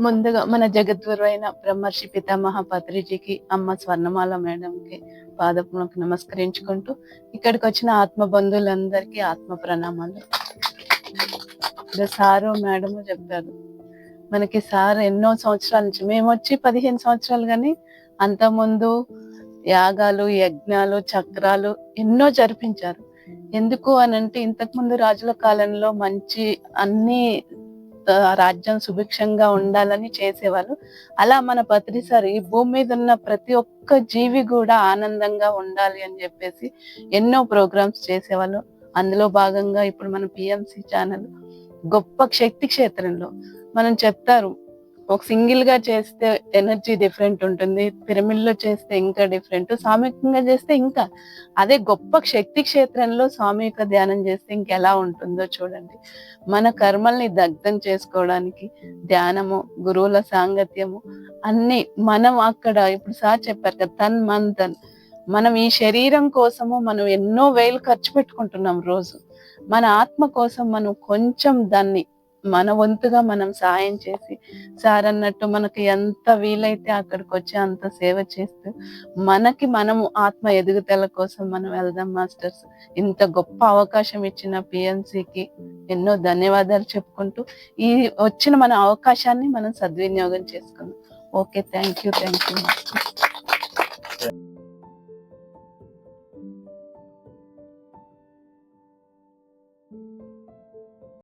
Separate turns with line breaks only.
ముందుగా మన జగద్గురు అయిన బ్రహ్మర్షి పితామహ పత్రిజీకి అమ్మ స్వర్ణమాల మేడంకి పాదములకు నమస్కరించుకుంటూ ఇక్కడికి వచ్చిన ఆత్మ బంధువులందరికీ ఆత్మ ప్రణామాలు. సారు మేడం చెప్పారు. మనకి సార్ ఎన్నో సంవత్సరాల నుంచి మేము వచ్చి పదిహేను సంవత్సరాలు కానీ అంతకుముందు యాగాలు యజ్ఞాలు చక్రాలు ఎన్నో జరిపించారు. ఎందుకు అని అంటే ఇంతకు ముందు రాజుల కాలంలో మంచి అన్ని రాజ్యం సుభిక్షంగా ఉండాలని చేసేవాళ్ళు. అలా మన పత్రిసారి ఈ భూమి మీద ఉన్న ప్రతి ఒక్క జీవి కూడా ఆనందంగా ఉండాలి అని చెప్పేసి ఎన్నో ప్రోగ్రామ్స్ చేసేవాళ్ళు. అందులో భాగంగా ఇప్పుడు మన పిఎంసి ఛానల్ గొప్ప శక్తి క్షేత్రంలో మనం చెప్తారు ఒక సింగిల్గా చేస్తే ఎనర్జీ డిఫరెంట్ ఉంటుంది పిరమిడ్లో చేస్తే ఇంకా డిఫరెంట్ సామూహికంగా చేస్తే ఇంకా. అదే గొప్ప శక్తి క్షేత్రంలో సామూహిక ధ్యానం చేస్తే ఇంకెలా ఉంటుందో చూడండి. మన కర్మల్ని దగ్ధం చేసుకోవడానికి ధ్యానము గురువుల సాంగత్యము అన్ని మనం అక్కడ ఇప్పుడు సార్ చెప్పారు కదా తన్ మన్ తన్. మనం ఈ శరీరం కోసము మనం ఎన్నో వేలు ఖర్చు పెట్టుకుంటున్నాం రోజు. మన ఆత్మ కోసం మనం కొంచెం దాన్ని మన వంతుగా మనం సాయం చేసి సార్ అన్నట్టు మనకి ఎంత వీలైతే అక్కడికి వచ్చి అంత సేవ చేస్తూ మనకి మనము ఆత్మ ఎదుగుదల కోసం మనం వెళ్దాం మాస్టర్స్. ఇంత గొప్ప అవకాశం ఇచ్చిన పిఎన్సికి ఎన్నో ధన్యవాదాలు చెప్పుకుంటూ ఈ వచ్చిన మన అవకాశాన్ని మనం సద్వినియోగం చేసుకుందాం. Okay thank you thank you